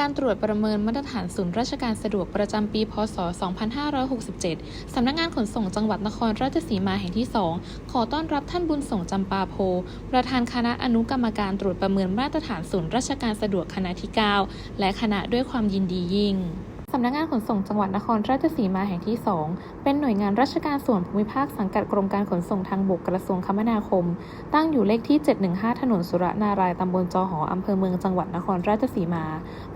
การตรวจประเมินมาตรฐานศูนย์ราชการสะดวกประจำปี พศ 2567 สำนักงานขนส่งจังหวัดนครราชสีมาแห่งที่ 2 ขอต้อนรับท่านบุญส่งจำปาโพ ประธานคณะอนุกรรมการตรวจประเมินมาตรฐานศูนย์ราชการสะดวกคณะที่ 9 และคณะด้วยความยินดียิ่ง สำนักงานขนส่งจังหวัดนครราชสีมาแห่งที่ 2 เป็นหน่วยงานราชการส่วนภูมิภาคสังกัดกรมการขนส่งทางบกกระทรวงคมนาคม ตั้งอยู่เลขที่ 715 ถนนสุรนารายตำบลจอหออำเภอเมืองจังหวัดนครราชสีมา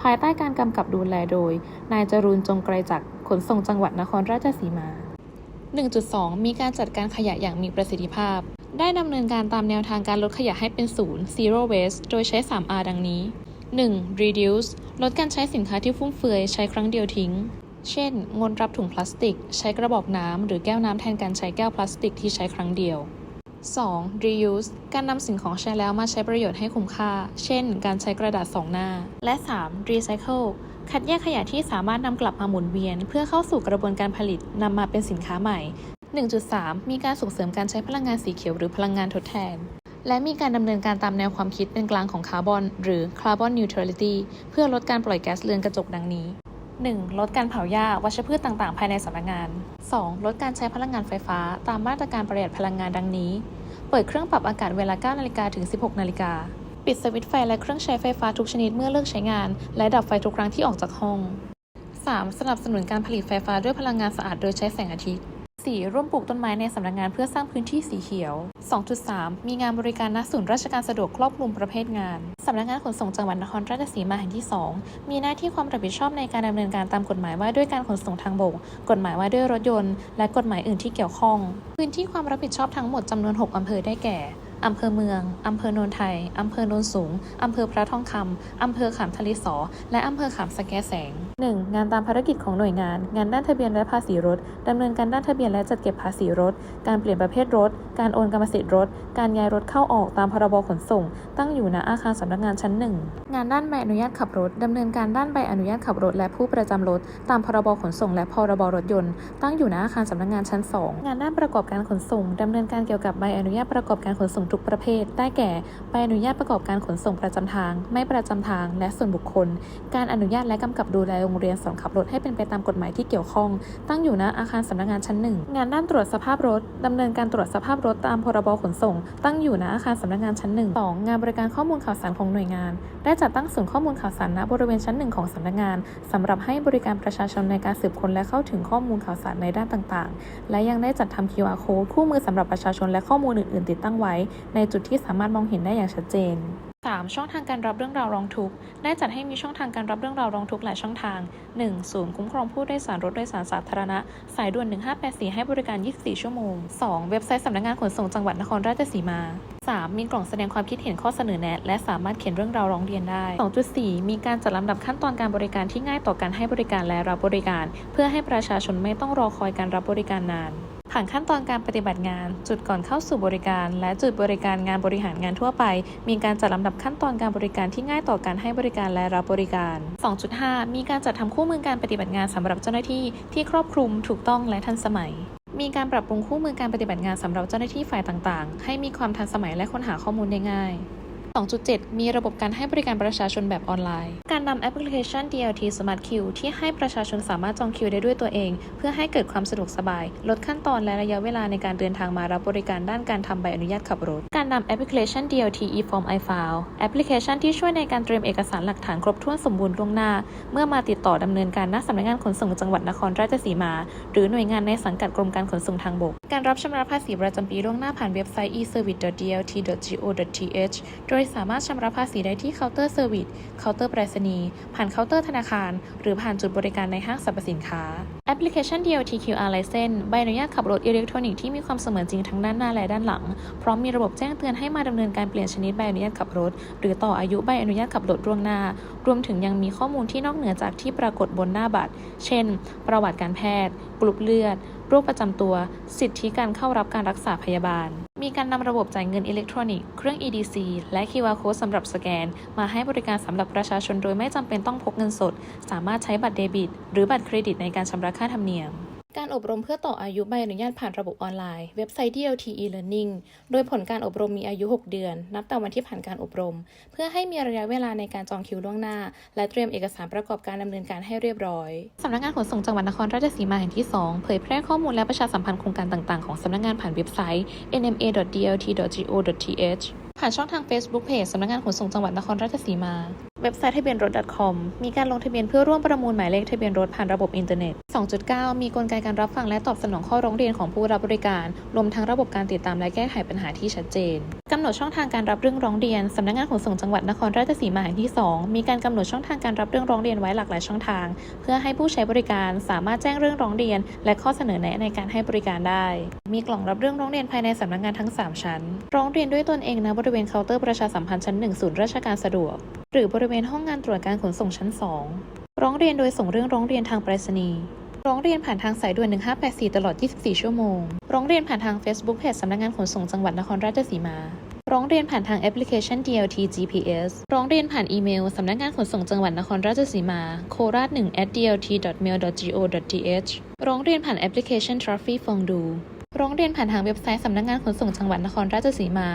ภายใต้การกำกับดูแลโดย นายจรูนจงไกรจักรขนส่งจังหวัดนครราชสีมา 1.2 มีการจัดการขยะอย่างมีประสิทธิภาพ ได้ดำเนินการตามแนวทางการลดขยะให้เป็นศูนย์ zero waste โดยใช้ 3R ดังนี้ 1. reduce ลดการใช้สินค้าที่ฟุ่มเฟือยใช้ครั้งเดียวทิ้ง เช่น งดรับถุงพลาสติก ใช้กระบอกน้ำหรือแก้วน้ำแทนการใช้แก้วพลาสติกที่ใช้ครั้งเดียว 2. reuse การนำสิ่งของใช้แล้วมาใช้ประโยชน์ให้คุ้มค่า เช่น การใช้กระดาษสองหน้า และ 3. recycle คัดแยกขยะที่สามารถนำกลับมาหมุนเวียน เพื่อเข้าสู่กระบวนการผลิตนำมาเป็นสินค้าใหม่ 1.3 มีการส่งเสริมการใช้พลังงานสีเขียวหรือพลังงานทดแทน และมีการดำเนินการตามแนวความคิดเป็นกลางของคาร์บอน หรือ Carbon Neutrality เพื่อลดการปล่อยแก๊สเรือนกระจกดังนี้ 1. ลดการเผาหญ้าวัชพืชต่างๆ ภายในสำนักงาน 2. ลดการใช้พลังงานไฟฟ้า ตามมาตรการประหยัดพลังงานดังนี้ เปิดเครื่องปรับอากาศเวลา 9 นาฬิกาถึง 16 นาฬิกา ปิดสวิตช์ไฟและเครื่องใช้ไฟฟ้าทุกชนิดเมื่อเลิกใช้งาน และดับไฟทุกครั้งที่ออกจากห้อง 3. สนับสนุนการผลิตไฟฟ้าด้วยพลังงานสะอาดโดยใช้แสงอาทิตย์ 4. ร่วมปลูกต้นไม้ในสำนักงานเพื่อสร้างพื้นที่สีเขียว 2.3 มีงานบริการณศูนย์ราชการสะดวกครอบคลุมประเภทงานสำนักงานขนส่งจังหวัดนครราชสีมาแห่งที่ 2 มีหน้าที่ความรับผิดชอบในการดำเนินการตามกฎหมายว่าด้วยการขนส่งทางบก กฎหมายว่าด้วยรถยนต์ และกฎหมายอื่นที่เกี่ยวข้อง พื้นที่ความรับผิดชอบทั้งหมดจำนวน 6อำเภอได้แก่ อำเภอเมือง อำเภอโนนไทย อำเภอโนนสูง อำเภอพระทองคำ อำเภอขามทะเลสอ และอำเภอขามสะแกแสง 1. งานตามภารกิจของหน่วยงาน งานด้านทะเบียนและภาษีรถ ดำเนินการด้านทะเบียนและจัดเก็บภาษีรถ การเปลี่ยนประเภทรถ การโอนกรรมสิทธิ์รถ การย้ายรถเข้าออกตามพรบขนส่ง ตั้งอยู่ณอาคารสำนักงานชั้นหนึ่งงานด้านใบอนุญาตขับรถ ดำเนินการด้านใบอนุญาตขับรถ และผู้ประจำรถ ตามพรบขนส่ง และพรบรถยนต์ ตั้งอยู่ณอาคารสำนักงานชั้น 2 งานด้านประกอบการขนส่ง ดำเนินการเกี่ยวกับใบอนุญาตประกอบการขนส่งทุกประเภท ได้แก่ ใบอนุญาตประกอบการขนส่งประจำทาง ไม่ประจำทาง และส่วนบุคคล การอนุญาตและกำกับดูแลโรงเรียนสอนขับรถให้เป็นไปตามกฎหมายที่เกี่ยวข้อง ตั้งอยู่ณอาคารสำนักงานชั้นหนึ่งงานด้านตรวจสภาพรถดำเนินการตรวจสภาพรถตามพรบขนส่ง ตั้งอยู่ณอาคารสำนักงานชั้นหนึ่งสองงานบริการข้อมูลข่าวสารของหน่วยงาน ได้จัดตั้งศูนย์ข้อมูลข่าวสารณบริเวณชั้นหนึ่งของสำนักงานสำหรับให้บริการประชาชนในการสืบค้นและเข้าถึงข้อมูลข่าวสารในด้านต่าง ๆ และยังได้จัดทำ QR code คู่มือสำหรับประชาชนและข้อมูลอื่น ๆ ติดตั้งไว้ในจุดที่สามารถมองเห็นได้อย่างชัดเจน 3. ช่องทางการรับเรื่องราวร้องทุกข์ ได้จัดให้มีช่องทางการรับเรื่องราวร้องทุกข์หลายช่องทาง 1. ศูนย์คุ้มครองผู้โดยสารรถโดยสารสาธารณะ สายด่วน 1584 ให้บริการ 24 ชั่วโมง 2. เว็บไซต์สำนักงานขนส่งจังหวัดนครราชสีมา 3. มีกล่องแสดงความคิดเห็นข้อเสนอแนะ และสามารถเขียนเรื่องราวร้องเรียนได้ 2.4 มีการจัดลำดับขั้นตอนการบริการที่ง่ายต่อการให้บริการและรับบริการ เพื่อให้ประชาชนไม่ต้องรอคอยการรับบริการนาน ผ่านขั้นตอนการปฏิบัติงาน จุดก่อนเข้าสู่บริการ และจุดบริการงานบริหารงานทั่วไป มีการจัดลำดับขั้นตอนการบริการที่ง่ายต่อการให้บริการและรับบริการ 2.5 มีการจัดทำคู่มือการปฏิบัติงานสำหรับเจ้าหน้าที่ที่ครอบคลุมถูกต้องและทันสมัยมีการปรับปรุงคู่มือการปฏิบัติงานสำหรับเจ้าหน้าที่ฝ่ายต่าง ๆ ให้มีความทันสมัยและค้นหาข้อมูลได้ง่าย 2.7 มีระบบการให้บริการประชาชนแบบออนไลน์ การนำแอปพลิเคชัน DLT Smart Queue ที่ให้ประชาชนสามารถจองคิวได้ด้วยตัวเอง เพื่อให้เกิดความสะดวกสบาย ลดขั้นตอนและระยะเวลาในการเดินทางมารับบริการด้านการทำใบอนุญาตขับรถ การนำแอปพลิเคชัน DLT eForm iFile แอปพลิเคชันที่ช่วยในการเตรียมเอกสารหลักฐานครบถ้วนสมบูรณ์ล่วงหน้า เมื่อมาติดต่อดำเนินการณสำนักงานขนส่งจังหวัดนครราชสีมา หรือหน่วยงานในสังกัดกรมการขนส่งทางบก การรับชำระภาษีประจำปีล่วงหน้าผ่านเว็บไซต์ e-service.dlt.go.th โดยสามารถชำระภาษีได้ที่เคาน์เตอร์เซอร์วิส เคาน์เตอร์ไปรษณีย์ ผ่านเคาน์เตอร์ธนาคาร หรือผ่านจุดบริการในห้างสรรพสินค้า แอปพลิเคชัน DLT QR License ใบอนุญาตขับรถอิเล็กทรอนิกส์ที่มีความเสมือนจริงทั้งด้านหน้าและด้านหลัง พร้อมมีระบบแจ้งเตือนให้มาดำเนินการเปลี่ยนชนิดใบอนุญาตขับรถ หรือต่ออายุใบอนุญาตขับรถล่วงหน้า รวมถึงยังมีข้อมูลที่นอกเหนือจากที่ปรากฏบนหน้าบัตร เช่น ประวัติการแพทย์ กลุ่มเลือด โรคประจำตัว สิทธิการเข้ารับการรักษาพยาบาล มีการนำระบบจ่ายเงินอิเล็กทรอนิกส์ เครื่อง EDC และ QR Code สำหรับสแกน มาให้บริการสำหรับประชาชนโดยไม่จำเป็นต้องพกเงินสด สามารถใช้บัตรเดบิต หรือบัตรเครดิตในการชำระค่าธรรมเนียม การอบรมเพื่อต่ออายุใบอนุญาตผ่านระบบออนไลน์ เว็บไซต์ DLT e-learning โดยผลการอบรมมีอายุ 6 เดือน นับแต่วันที่ผ่านการอบรม เพื่อให้มีระยะเวลาในการจองคิวล่วงหน้า และเตรียมเอกสารประกอบการดำเนินการให้เรียบร้อยสำนักงานขนส่งจังหวัดนครราชสีมาแห่งที่ 2 เผยแพร่ข้อมูลและประชาสัมพันธ์โครงการต่างๆ ของสำนักงานผ่านเว็บไซต์ nma.dlt.go.th ผ่านช่องทาง Facebook Page สำนักงานขนส่งจังหวัดนครราชสีมา เว็บไซต์ทะเบียนรถ .com มีการลงทะเบียนเพื่อร่วมประมูลหมายเลขทะเบียนรถผ่านระบบอินเทอร์เน็ต 2.9 มีกลไกการรับฟังและตอบสนองข้อร้องเรียนของผู้รับบริการ รวมทั้งระบบการติดตามและแก้ไขปัญหาที่ชัดเจนกำหนดช่องทางการรับเรื่องร้องเรียนสำนักงานขนส่งจังหวัดนครราชสีมาแห่งที่ 2 มีการกำหนดช่องทางการรับเรื่องร้องเรียนไว้หลากหลายช่องทาง เพื่อให้ผู้ใช้บริการสามารถแจ้งเรื่องร้องเรียน และข้อเสนอแนะในการให้บริการได้ มีกล่องรับเรื่องร้องเรียนภายในสำนักงานทั้ง 3 ชั้น ร้องเรียนด้วยตนเองณบริเวณเคาน์เตอร์ประชาสัมพันธ์ชั้น 1 ศูนย์ราชการสะดวก หรือบริเวณห้องงานตรวจการขนส่งชั้น 2 ร้องเรียนโดยส่งเรื่องร้องเรียนทางไปรษณีย์ร้องเรียนผ่านทางสายด่วน 1584 ตลอด 24 ชั่วโมง ร้องเรียนผ่านทาง Facebook Page สำนักงานขนส่งจังหวัดนครราชสีมา ร้องเรียนผ่านทางแอปพลิเคชัน DLT GPS ร้องเรียนผ่านอีเมล สำนักงานขนส่งจังหวัดนครราชสีมา โคราช1 at dlt.mail.go.th ร้องเรียนผ่านแอปพลิเคชัน Traffic f o n d o ร้องเรียนผ่านทางเว็บไซต์สำนักงานขนส่งจังหวัดนครราชสีมา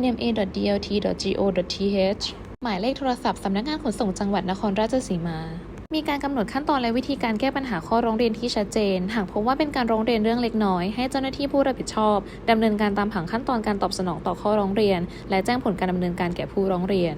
nma.dlt.go.th หมายเลขโทรศัพท์สำนักงานขนส่งจังหวัดนครราชสีมา มีการกำหนดขั้นตอนและวิธีการแก้ปัญหาข้อร้องเรียนที่ชัดเจน หากพบว่าเป็นการร้องเรียนเรื่องเล็กน้อย ให้เจ้าหน้าที่ผู้รับผิดชอบดำเนินการตามผังขั้นตอนการตอบสนองต่อข้อร้องเรียน และแจ้งผลการดำเนินการแก่ผู้ร้องเรียน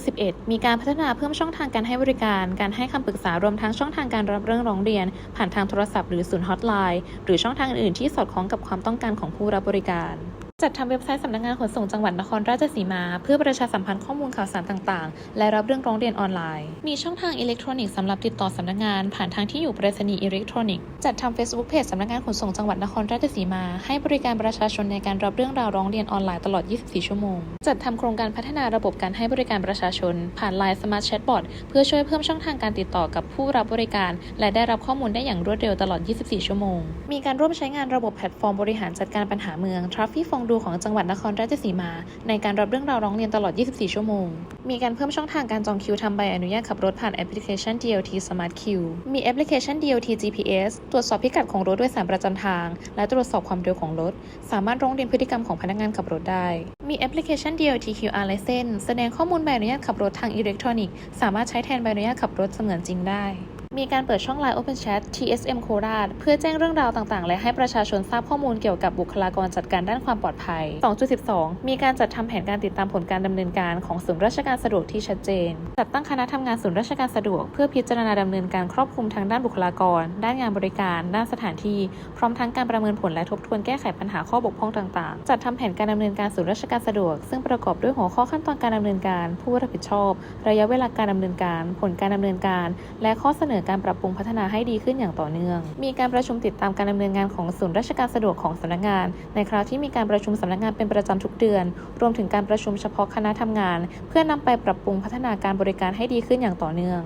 2.11 มีการพัฒนาเพิ่มช่องทางการให้บริการ การให้คำปรึกษารวมทั้งช่องทางการรับเรื่องร้องเรียน ผ่านทางโทรศัพท์หรือศูนย์ฮอตไลน์หรือช่องทางอื่นที่สอดคล้องกับความต้องการของผู้รับบริการ จัดทำเว็บไซต์สำนักงานขนส่งจังหวัดนครราชสีมา เพื่อประชาสัมพันธ์ข้อมูลข่าวสารต่างๆ และรับเรื่องร้องเรียนออนไลน์ มีช่องทางอิเล็กทรอนิกส์สำหรับติดต่อสำนักงาน ผ่านทางที่อยู่ไปรษณีย์อิเล็กทรอนิกส์จัดทำ Facebook Page สำนักงานขนส่งจังหวัดนครราชสีมา ให้บริการประชาชนในการรับเรื่องราวร้องเรียนออนไลน์ตลอด 24 ชั่วโมง จัดทำโครงการพัฒนาระบบการให้บริการประชาชน ผ่าน Line Smart Chatbot เพื่อช่วยเพิ่มช่องทางการติดต่อกับผู้รับบริการ และได้รับข้อมูลได้อย่างรวดเร็วตลอด 24 ชั่วโมง มีการร่วมใช้งานระบบแพลตฟอร์มบริหารจัดการปัญหาเมือง Traffic f o n d o ของจังหวัดนครราชสีมา ในการรับเรื่องราวร้องเรียนตลอด 24 ชั่วโมง มีการเพิ่มช่องทางการจองคิวทำใบอนุญาตขับรถผ่านแอปพลิเคชัน DLT Smart Q มีแอปพลิเคชัน DLT GPS ตรวจสอบพิกัดของรถด้วยสารประจำทาง และตรวจสอบความเร็วของรถ สามารถร้องเรียนพฤติกรรมของพนักงานขับรถได้ มีแอปพลิเคชัน DLT QR License แสดงข้อมูลใบอนุญาตขับรถทางอิเล็กทรอนิกส์ สามารถใช้แทนใบอนุญาตขับรถเสมือนจริงได้ มีการเปิดช่อง Line Open Chat TSM โคราชเพื่อแจ้งเรื่องราวต่างๆ และให้ประชาชนทราบข้อมูลเกี่ยวกับบุคลากรจัดการด้านความปลอดภัย 2.12 มีการจัดทำแผนการติดตามผลการดำเนินการของศูนย์ราชการสะดวกที่ชัดเจน จัดตั้งคณะทำงานศูนย์ราชการสะดวก เพื่อพิจารณาดำเนินการครอบคลุมทางด้านบุคลากร ด้านงานบริการ ด้านสถานที่ พร้อมทั้งการประเมินผลและทบทวนแก้ไขปัญหาข้อบกพร่องต่างๆ จัดทำแผนการดำเนินการศูนย์ราชการสะดวก ซึ่งประกอบด้วยหัวข้อขั้นตอนการดำเนินการ ผู้รับผิดชอบ ระยะเวลาการดำเนินการ ผลการดำเนินการ และข้อเสนอการปรับปรุงพัฒนาให้ดีขึ้นอย่างต่อเนื่อง มีการประชุมติดตามการดำเนินงานของศูนย์ราชการสะดวกของสำนักงาน ในคราวที่มีการประชุมสำนักงานเป็นประจำทุกเดือน รวมถึงการประชุมเฉพาะคณะทำงาน เพื่อนำไปปรับปรุงพัฒนาการบริการให้ดีขึ้นอย่างต่อเนื่อง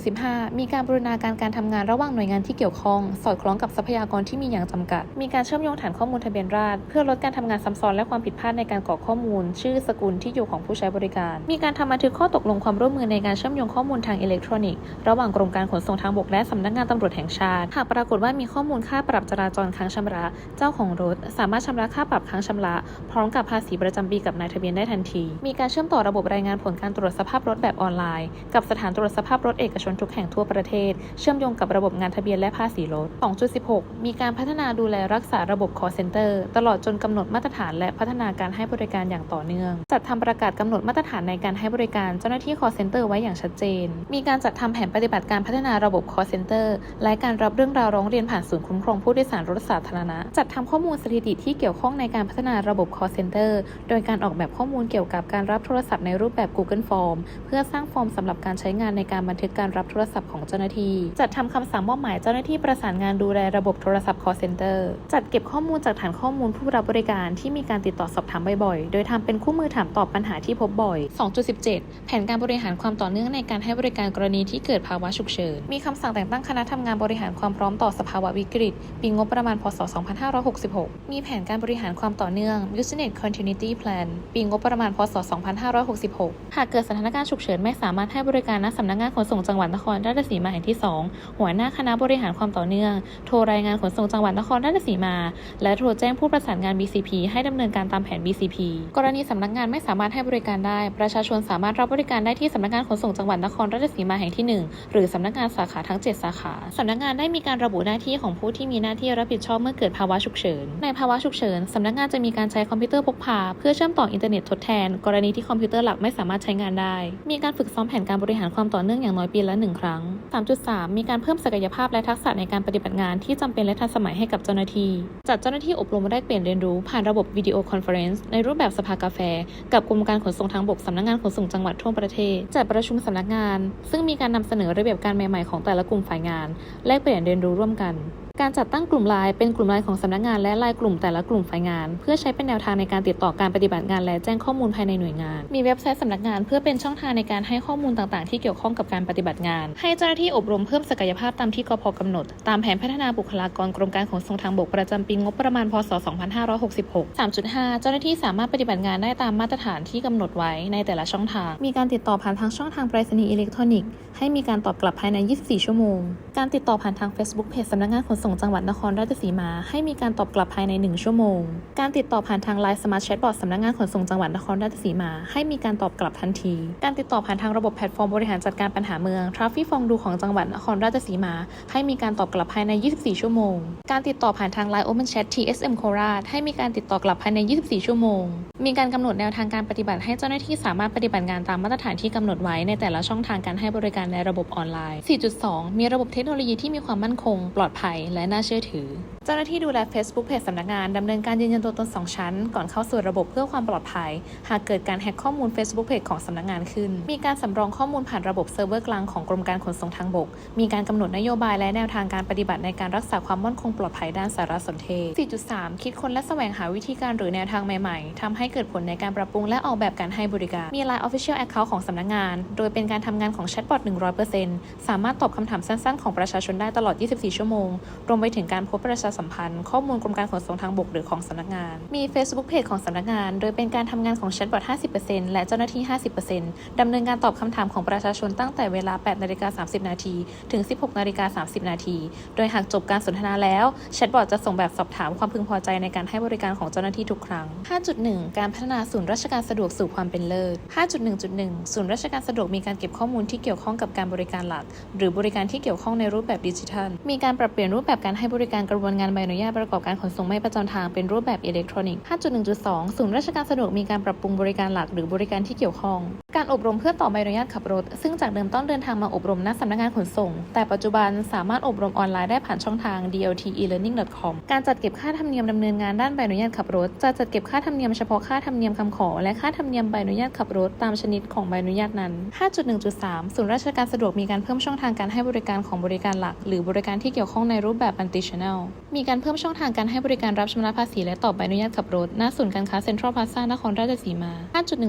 2.15 มีการบูรณาการการทำงานระหว่างหน่วยงานที่เกี่ยวข้อง สอดคล้องกับทรัพยากรที่มีอย่างจำกัด มีการเชื่อมโยงฐานข้อมูลทะเบียนราษฎรเพื่อลดการทำงานซ้ำซ้อนและความผิดพลาดในการกรอกข้อมูล ชื่อสกุลที่อยู่ของผู้ใช้บริการ มีการทำบันทึกข้อตกลงความร่วมมือในการเชื่อมโยงข้อมูลทางอิเล็กทรอนิกส์ระหว่างกรมการขนส่งทางบกและสำนักงานตำรวจแห่งชาติ หากปรากฏว่ามีข้อมูลค่าปรับจราจรค้างชำระ เจ้าของรถสามารถชำระค่าปรับค้างชำระ พร้อมกับภาษีประจำปีกับนายทะเบียนได้ทันที มีการเชื่อมต่อระบบรายงานผลการตรวจสภาพรถแบบออนไลน์ กับสถานตรวจสภาพรถเอกชนทุกแห่งทั่วประเทศ เชื่อมโยงกับระบบงานทะเบียนและภาษีรถ 2.16 มีการพัฒนาดูแลรักษาระบบ call center ตลอดจนกำหนดมาตรฐานและพัฒนาการให้บริการอย่างต่อเนื่อง จัดทำประกาศกำหนดมาตรฐานในการให้บริการเจ้าหน้าที่ call center ไว้อย่างชัดเจน มีการจัดทำแผนปฏิบัติการพัฒนาระบบ call center และการรับเรื่องราวร้องเรียนผ่านศูนย์คุ้มครองผู้โดยสารรถสาธารณะ จัดทำข้อมูลสถิติที่เกี่ยวข้องในการพัฒนาระบบ call center โดยการออกแบบข้อมูลเกี่ยวกับการรับโทรศัพท์ในรูปแบบ Google Form เพื่อสร้างฟอร์มสำหรับการใช้งานในการบันทึกการรับโทรศัพท์ของเจ้าหน้าที่ จัดทำคำสั่งมอบหมายเจ้าหน้าที่ประสานงานดูแลระบบโทรศัพท์ call center จัดเก็บข้อมูลจากฐานข้อมูลผู้รับบริการที่มีการติดต่อสอบถามบ่อยๆ โดยทำเป็นคู่มือถามตอบปัญหาที่พบบ่อย 2.17 แผนการบริหารความต่อเนื่องในการให้บริการกรณีที่เกิดภาวะฉุกเฉินมีคำสั่งแต่งตั้งคณะทำงานบริหารความพร้อมต่อสภาวะวิกฤต ปีงบประมาณ พศ 2566 มีแผนการบริหารความต่อเนื่อง Business Continuity Plan ปีงบประมาณ พศ 2566 หากเกิดสถานการณ์ฉุกเฉินไม่สามารถให้บริการณสำนักงานขนส่งจังหวัดนครราชสีมาแห่งที่ 2 หัวหน้าคณะบริหารความต่อเนื่อง โทรรายงานขนส่งจังหวัดนครราชสีมา และโทรแจ้งผู้ประสานงาน BCP ให้ดำเนินการตามแผน BCP กรณีสำนักงานไม่สามารถให้บริการได้ ประชาชนสามารถรับบริการได้ที่สำนักงานขนส่งจังหวัดนครราชสีมาแห่งที่ 1 หรือสำนักงานสาาขาทั้ง 7 สาขาสำนักงานได้มีการระบุหน้าที่ของผู้ที่มีหน้าที่รับผิดชอบเมื่อเกิดภาวะฉุกเฉิน ในภาวะฉุกเฉินสำนักงานจะมีการใช้คอมพิวเตอร์พกพา เพื่อเชื่อมต่ออินเทอร์เน็ตทดแทน กรณีที่คอมพิวเตอร์หลักไม่สามารถใช้งานได้ มีการฝึกซ้อมแผนการบริหารความต่อเนื่องอย่างน้อยปีละหนึ่งครั้ง 3.3 มีการเพิ่มศักยภาพและทักษะในการปฏิบัติงานที่จำเป็นและทันสมัยให้กับเจ้าหน้าที่ จัดเจ้าหน้าที่อบรมและเปลี่ยนเรียนรู้ผ่านระบบวิดีโอคอนเฟอเรนซ์ในรูปแบบสภากาแฟ กับกรมการขนส่งทางบกสำนักงานขนส่งจังหวัดทั่วประเทศจัดประชุมสำนักงาน ซึ่งมีการนำเสนอระเบียบการใหม่ๆของแต่ละกลุ่มฝ่ายงาน แลกเปลี่ยนเรียนรู้ร่วมกัน การจัดตั้งกลุ่มไลน์เป็นกลุ่มไลน์ของสำนักงานและไลน์กลุ่มแต่ละกลุ่มฝ่ายงาน เพื่อใช้เป็นแนวทางในการติดต่อการปฏิบัติงานและแจ้งข้อมูลภายในหน่วยงาน มีเว็บไซต์สำนักงานเพื่อเป็นช่องทางในการให้ข้อมูลต่างๆ ที่เกี่ยวข้องกับการปฏิบัติงาน ให้เจ้าหน้าที่อบรมเพิ่มศักยภาพตามที่กพกำหนด ตามแผนพัฒนาบุคลากรกรมการขนส่งทางบกประจำปีงบประมาณพศ 2566 3.5 เจ้าหน้าที่สามารถปฏิบัติงานได้ตามมาตรฐานที่กำหนดไว้ในแต่ละช่องทาง มีการติดต่อผ่านทางช่องทางไปรษณีย์อิเล็กทรอนิกส์ให้มีการตอบกลับภายใน 24 ชั่วโมง การติดต่อผ่านทาง Facebook เพจสำนักงานขนส่งจังหวัดนครราชสีมา ให้มีการตอบกลับภายใน 1 ชั่วโมง การติดต่อผ่านทาง Line Smart Chatbot สำนักงานขนส่งจังหวัดนครราชสีมา ให้มีการตอบกลับทันที การติดต่อผ่านทางระบบแพลตฟอร์มบริหารจัดการปัญหาเมือง Traffic ฟองดูของจังหวัดนครราชสีมา ให้มีการตอบกลับภายใน 24 ชั่วโมง การติดต่อผ่านทาง Line Open Chat TSM โคราชให้มีการติดต่อกลับภายใน 24 ชั่วโมง มีการกำหนดแนวทางการปฏิบัติให้เจ้าหน้าที่สามารถปฏิบัติงานตามมาตรฐานที่กำหนดไว้ในแต่ละช่องทางการให้บริการในระบบออนไลน์ 4.2 มีระบบเทคโนโลยีที่มีความมั่นคง ปลอดภัยและน่าเชื่อถือ เจ้าหน้าที่ดูแล Facebook เพจสำนักงานดำเนินการยืนยันตัวตน 2 ชั้น ก่อนเข้าสู่ระบบเพื่อความปลอดภัย หากเกิดการแฮ็กข้อมูล Facebook เพจของสำนักงานขึ้น มีการสำรองข้อมูลผ่านระบบเซิร์ฟเวอร์กลางของกรมการขนส่งทางบก มีการกำหนดนโยบายและแนวทางการปฏิบัติในการรักษาความมั่นคงปลอดภัยด้านสารสนเทศ 4.3 คิดค้นและแสวงหาวิธีการหรือแนวทางใหม่ๆทำให้เกิดผลในการปรับปรุงและออกแบบการให้บริการ มี Line Official Account ของสำนักงาน โดยเป็นการทำงานของแชทบอท100%สามารถตอบคำถามสั้นๆ ของประชาชนได้ตลอด 24 ชั่วโมงรวมไปถึงการโพสต์ประชาสัมพันธ์ ข้อมูลกรมการขนส่งทางบกหรือของสำนักงาน มี Facebook Page ของสำนักงาน โดยเป็นการทำงานของแชทบอท50%และเจ้าหน้าที่ 50%ดำเนินการตอบคำถามของประชาชนตั้งแต่เวลา8นาฬิกา30 นาทีถึง 16นาฬิกา30 นาทีโดยหากจบการสนทนาแล้วแชทบอทจะส่งแบบสอบถามความพึงพอใจในการให้บริการของเจ้าหน้าที่ทุกครั้ง 5.1 การพัฒนาศูนย์ราชการสะดวกสู่ความเป็นเลิศ 5.1.1 ศูนย์ราชการสะดวกมีการเก็บข้อมูลที่เกี่ยวข้องกับการบริการหลัก หรือบริการที่เกี่ยวข้องในรูปแบบดิจิทัล มีการปรับเปลี่ยนรูปแบบแบบการให้บริการกระบวนการใบอนุญาตประกอบการขนส่งไม่ประจำทางเป็นรูปแบบอิเล็กทรอนิกส์ 5.1.2 ศูนย์ราชการสะดวกมีการปรับปรุงบริการหลักหรือบริการที่เกี่ยวข้อง การอบรมเพื่อต่อใบอนุญาตขับรถ ซึ่งจากเดิมต้องเดินทางมาอบรมณสำนักงานขนส่ง แต่ปัจจุบันสามารถอบรมออนไลน์ได้ผ่านช่องทาง dlt.elearning.com การจัดเก็บค่าธรรมเนียมดำเนินงานด้านใบอนุญาตขับรถ จะจัดเก็บค่าธรรมเนียมเฉพาะค่าธรรมเนียมคำขอ และค่าธรรมเนียมใบอนุญาตขับรถตามชนิดของใบอนุญาตนั้น 5.1.3 ศูนย์ราชการสะดวกมีการเพิ่มช่องทางการให้บริการของบริการหลัก หรือบริการที่เกี่ยวข้องในรูปแบบ multi channel มีการเพิ่มช่องทางการให้บริการรับชำระภาษีและต่อใบอนุญาตขับรถณศูนย์การค้าเซ็นทรัลพลาซ่านครราชสีมา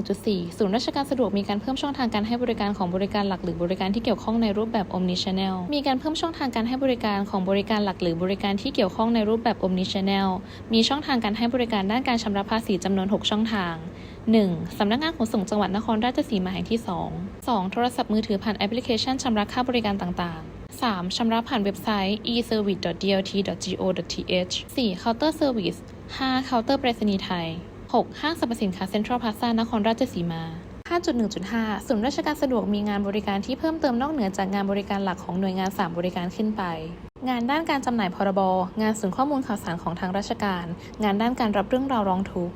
5.1.4 ศูนย์ราชการสะดวกมีการเพิ่มช่องทางการให้บริการของบริการหลักหรือบริการที่เกี่ยวข้องในรูปแบบ omni channel มีการเพิ่มช่องทางการให้บริการของบริการหลักหรือบริการที่เกี่ยวข้องในรูปแบบ omni channel มีช่องทางการให้บริการด้านการชำระภาษีจำนวน 6 ช่องทาง 1. สำนักงานขนส่งจังหวัดนครราชสีมาแห่งที่ 2 2. โทรศัพท์มือถือผ่านแอปพลิเคชันชำระค่าบริการต่างๆ 3. ชำระผ่านเว็บไซต์ e-service.dlt.go.th 4. เคาน์เตอร์เซอร์วิส 5. เคาน์เตอร์ไปรษณีย์ไทย 6. ห้างสรรพสินค้าเซ็นทรัลพลาซ่านครราชสีมา 5.1.5 ศูนย์ราชการสะดวกมีงานบริการที่เพิ่มเติมนอกเหนือจากงานบริการหลักของหน่วยงาน 3 บริการขึ้นไป งานด้านการจำหน่ายพรบ งานศูนย์ข้อมูลข่าวสารของทางราชการ งานด้านการรับเรื่องราวร้องทุกข์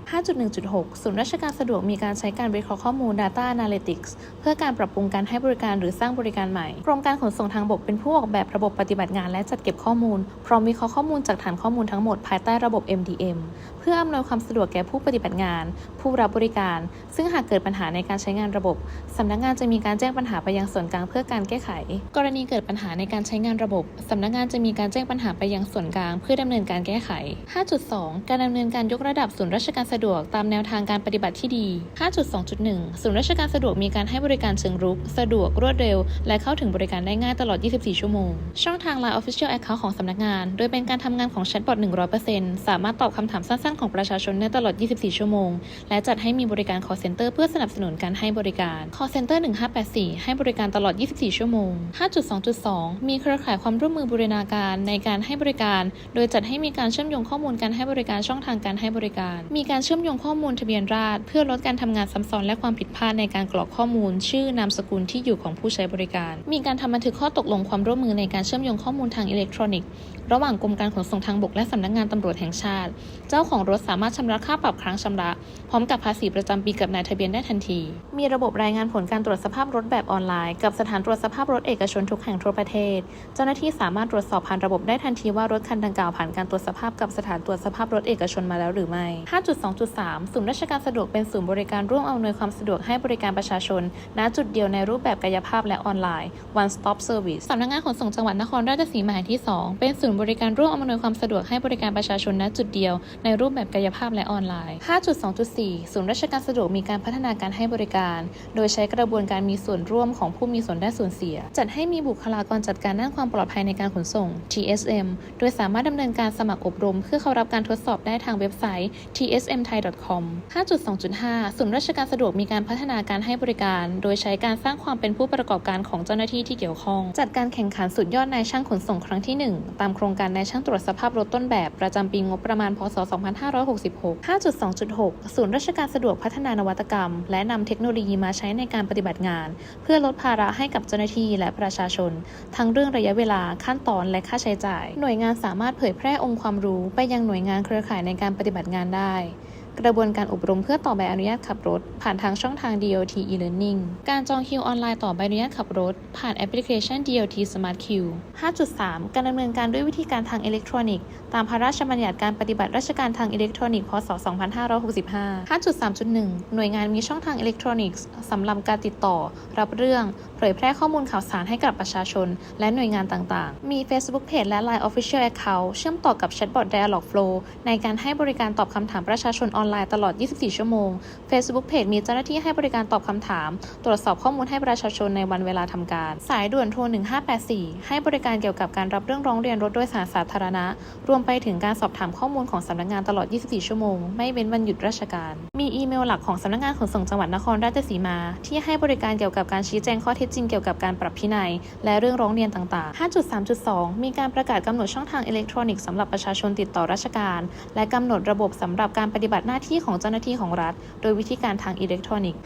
5.1.6 ศูนย์ราชการสะดวกมีการใช้การวิเคราะห์ข้อมูล Data Analytics เพื่อการปรับปรุงการให้บริการหรือสร้างบริการใหม่ กรมการขนส่งทางบกเป็นผู้ออกแบบระบบปฏิบัติงานและจัดเก็บข้อมูล พร้อมวิเคราะห์ข้อมูลจากฐานข้อมูลทั้งหมดภายใต้ระบบ MDM เพื่ออำนวยความสะดวกแก่ผู้ปฏิบัติงาน ผู้รับบริการ ซึ่งหากเกิดปัญหาในการใช้งานระบบสำนักงานจะมีการแจ้งปัญหาไปยังส่วนกลางเพื่อการแก้ไข กรณีเกิดปัญหาในการใช้งานระบบสำนักงานจะจะมีการแจ้งปัญหาไปยังส่วนกลาง เพื่อดำเนินการแก้ไข 5.2 การดำเนินการยกระดับศูนย์ราชการสะดวกตามแนวทางการปฏิบัติที่ดี 5.2.1 ศูนย์ราชการสะดวกมีการให้บริการเชิงรุก สะดวกรวดเร็ว และเข้าถึงบริการได้ง่ายตลอด 24 ชั่วโมง ช่องทาง Line Official Account ของสำนักงาน โดยเป็นการทำงานของแชทบอท100%สามารถตอบคำถามสั้นๆ ของประชาชนได้ตลอด 24 ชั่วโมง และจัดให้มีบริการ call center เพื่อสนับสนุนการให้บริการ call center 1584 ให้บริการตลอด 24 ชั่วโมง 5.2.2 มีเครือข่ายความร่วมมือบูรณาการในการให้บริการ โดยจัดให้มีการเชื่อมโยงข้อมูลการให้บริการช่องทางการให้บริการ มีการเชื่อมโยงข้อมูลทะเบียนราษฎรเพื่อลดการทำงานซ้ำซ้อนและความผิดพลาดในการกรอกข้อมูล ชื่อนามสกุลที่อยู่ของผู้ใช้บริการ มีการทำบันทึกข้อตกลงความร่วมมือในการเชื่อมโยงข้อมูลทางอิเล็กทรอนิกส์ ระหว่างกรมการขนส่งทางบกและสำนักงานตำรวจแห่งชาติ เจ้าของรถสามารถชำระค่าปรับครั้งชำระ พร้อมกับภาษีประจำปีกับนายทะเบียนได้ทันที มีระบบรายงานผลการตรวจสภาพรถแบบออนไลน์ กับสถานตรวจสภาพรถเอกชนทุกแห่งทั่วประเทศ เจ้าหน้าที่สามารถตรวจสอบผ่านระบบได้ทันทีว่ารถคันดังกล่าวผ่านการตรวจสภาพกับสถานตรวจสภาพรถเอกชนมาแล้วหรือไม่ 5.2.3 ศูนย์ราชการสะดวกเป็นศูนย์บริการร่วมอำนวยความสะดวกให้บริการประชาชน ณ จุดเดียวในรูปแบบกายภาพและออนไลน์ one stop service สำนักงานขนส่งจังหวัดนครราชสีมาแห่งที่ 2 เป็นศูนย์บริการร่วมอำนวยความสะดวกให้บริการประชาชนณจุดเดียว ในรูปแบบกายภาพและออนไลน์ 5.2.4 ศูนย์ราชการสะดวกมีการพัฒนาการให้บริการ โดยใช้กระบวนการมีส่วนร่วมของผู้มีส่วนได้ส่วนเสีย จัดให้มีบุคลากรจัดการด้านความปลอดภัยในการขนส่ง TSM โดยสามารถดำเนินการสมัครอบรม เพื่อเข้ารับการทดสอบได้ทางเว็บไซต์ tsmthai.com 5.2.5 ศูนย์ราชการสะดวกมีการพัฒนาการให้บริการ โดยใช้การสร้างความเป็นผู้ประกอบการของเจ้าหน้าที่ที่เกี่ยวข้อง จัดการแข่งขันสุดยอดนายช่างขนส่งครั้งที่ 1 ตามโครงงการนายช่างตรวจสภาพรถต้นแบบประจำปีงบประมาณ พศ 2566 5.2.6 ศูนย์ราชการสะดวกพัฒนานวัตกรรม และนำเทคโนโลยีมาใช้ในการปฏิบัติงาน เพื่อลดภาระให้กับเจ้าหน้าที่และประชาชน ทั้งเรื่องระยะเวลาขั้นตอนและค่าใช้จ่าย หน่วยงานสามารถเผยแพร่องค์ความรู้ไปยังหน่วยงานเครือข่ายในการปฏิบัติงานได้ กระบวนการอบรมเพื่อต่อใบอนุญาตขับรถ ผ่านทางช่องทาง DOT e-learning การจองคิวออนไลน์ต่อใบอนุญาตขับรถ ผ่านแอปพลิเคชัน DOT Smart Queue 5.3 การดำเนินการด้วยวิธีการทางอิเล็กทรอนิกส์ตามพระราชบัญญัติการปฏิบัติราชการทางอิเล็กทรอนิกส์พศ 2565 5.3.1 หน่วยงานมีช่องทางอิเล็กทรอนิกส์สำหรับการติดต่อ รับเรื่องเผยแพร่ข้อมูลข่าวสารให้กับประชาชน และหน่วยงานต่างๆ มี Facebook Page และ Line Official Account เชื่อมต่อกับแชทบอท Dialog Flow ในการให้บริการตอบคำถามประชาชนออนไลน์ตลอด 24 ชั่วโมง Facebook Page มีเจ้าหน้าที่ให้บริการตอบคำถาม ตรวจสอบข้อมูลให้ประชาชนในวันเวลาทำการ สายด่วนโทร 1584 ให้บริการเกี่ยวกับการรับเรื่องร้องเรียนรถโดยสารสาธารณะ รวมไปถึงการสอบถามข้อมูลของสำนักงานตลอด 24 ชั่วโมง ไม่เว้นวันหยุดราชการ มีอีเมลหลักของสำนักงานขนส่งจังหวัดนครราชสีมา ที่ให้บริการเกี่ยวกับการชี้แจงข้อเท็จจริงเกี่ยวกับการปรับพินัย และเรื่องร้องเรียนต่างๆ 5.3.2 มีการประกาศกำหนดช่องทางอิเล็กทรอนิกส์สำหรับประชาชนติดต่อราชการ และกำหนดระบบสำหรับการปฏิบัติหน้าที่ของเจ้าหน้าที่ของรัฐ โดยวิธีการทางอิเล็กทรอนิกส์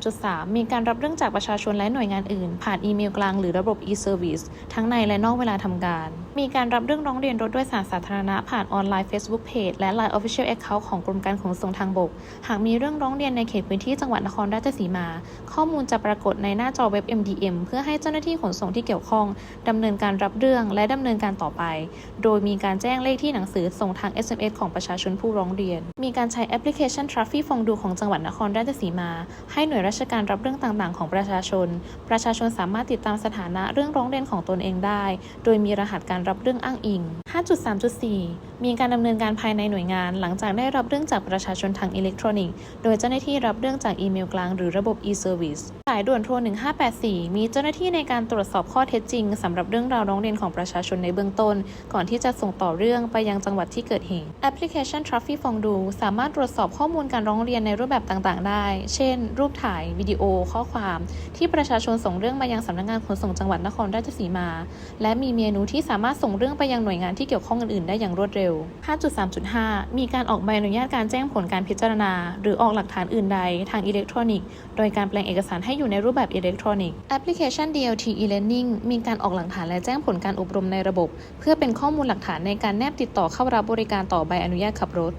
5.3.3 มีการรับเรื่องจากประชาชนและหน่วยงานอื่น ผ่านอีเมลกลางหรือระบบ e-service ทั้งในและนอกเวลาทำการมีการรับเรื่องร้องเรียนรถโดยสารสาธารณะผ่านออนไลน์ Facebook Page และ Line Official Account ของกรมการขนส่งทางบก หากมีเรื่องร้องเรียนในเขตพื้นที่จังหวัดนครราชสีมา ข้อมูลจะปรากฏในหน้าจอเว็บ MDM เพื่อให้เจ้าหน้าที่ขนส่งที่เกี่ยวข้องดำเนินการรับเรื่องและดำเนินการต่อไป โดยมีการแจ้งเลขที่หนังสือส่งทาง SMS ของประชาชนผู้ร้องเรียน มีการใช้แอปพลิเคชัน t r a f f i ฟองดูของจังหวัดนครราชสีมา ให้หน่วยราชการรับเรื่องต่างๆ ของประชาชน ประชาชนสามารถติดตามสถานะเรื่องร้องเรียนของตนเองได้ โดยมีรหัสการรับเรื่องอ้างอิง 5.3.4 มีการดำเนินการภายในหน่วยงาน หลังจากได้รับเรื่องจากประชาชนทางอิเล็กทรอนิกส์ โดยเจ้าหน้าที่รับเรื่องจากอีเมลกลางหรือระบบ e-service สายด่วนโทร 1584 มีเจ้าหน้าที่ในการตรวจสอบข้อเท็จจริงสำหรับเรื่องราวร้องเรียนของประชาชนในเบื้องต้น ก่อนที่จะส่งต่อเรื่องไปยังจังหวัดที่เกิดเหตุแอปพลิเคชัน Traffic ฟองดูสามารถตรวจสอบข้อมูลการร้องเรียนในรูปแบบต่างๆ ได้ เช่น รูปถ่าย วิดีโอ ข้อความ ที่ประชาชนส่งเรื่องมายังสำนักงานขนส่งจังหวัดนครราชสีมา และมีเมนูที่สามารถส่งเรื่องไปยังหน่วยงานที่เกี่ยวข้องอื่นๆ ได้อย่างรวดเร็ว 5.3.5 มีการออกใบอนุญาตการแจ้งผลการพิจารณา หรือออกหลักฐานอื่นใดทางอิเล็กทรอนิกส์ โดยการแปลงเอกสารให้อยู่ในรูปแบบอิเล็กทรอนิกส์ แอปพลิเคชัน DLT e-learning มีการออกหลักฐานและแจ้งผลการอบรมในระบบ เพื่อเป็นข้อมูลหลักฐานในการแนบติดต่อเข้ารับบริการต่อใบอนุญาตขับรถ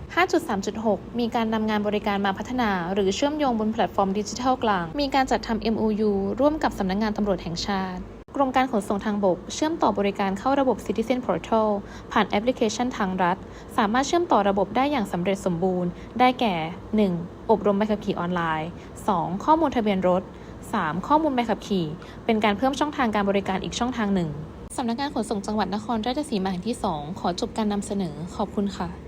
5.3.6 มีการนำงานบริการมาพัฒนา หรือเชื่อมโยงบนแพลตฟอร์มดิจิทัลกลาง มีการจัดทำ MOU ร่วมกับสำนักงานตำรวจแห่งชาติ รมการขนส่งทางบก เชื่อมต่อบริการเข้าระบบ Citizen Portal ผ่านแอปพลิเคชันทางรัฐ สามารถเชื่อมต่อระบบได้อย่างสำเร็จสมบูรณ์ ได้แก่ 1. อบรมใบขับขี่ออนไลน์ 2. ข้อมูลทะเบียนรถ 3. ข้อมูลใบขับขี่ เป็นการเพิ่มช่องทางการบริการอีกช่องทางหนึ่งสำนักงานขนส่งจังหวัดนครราชสีมาแห่งที่ 2 ขอจบการนำเสนอ ขอบคุณค่ะ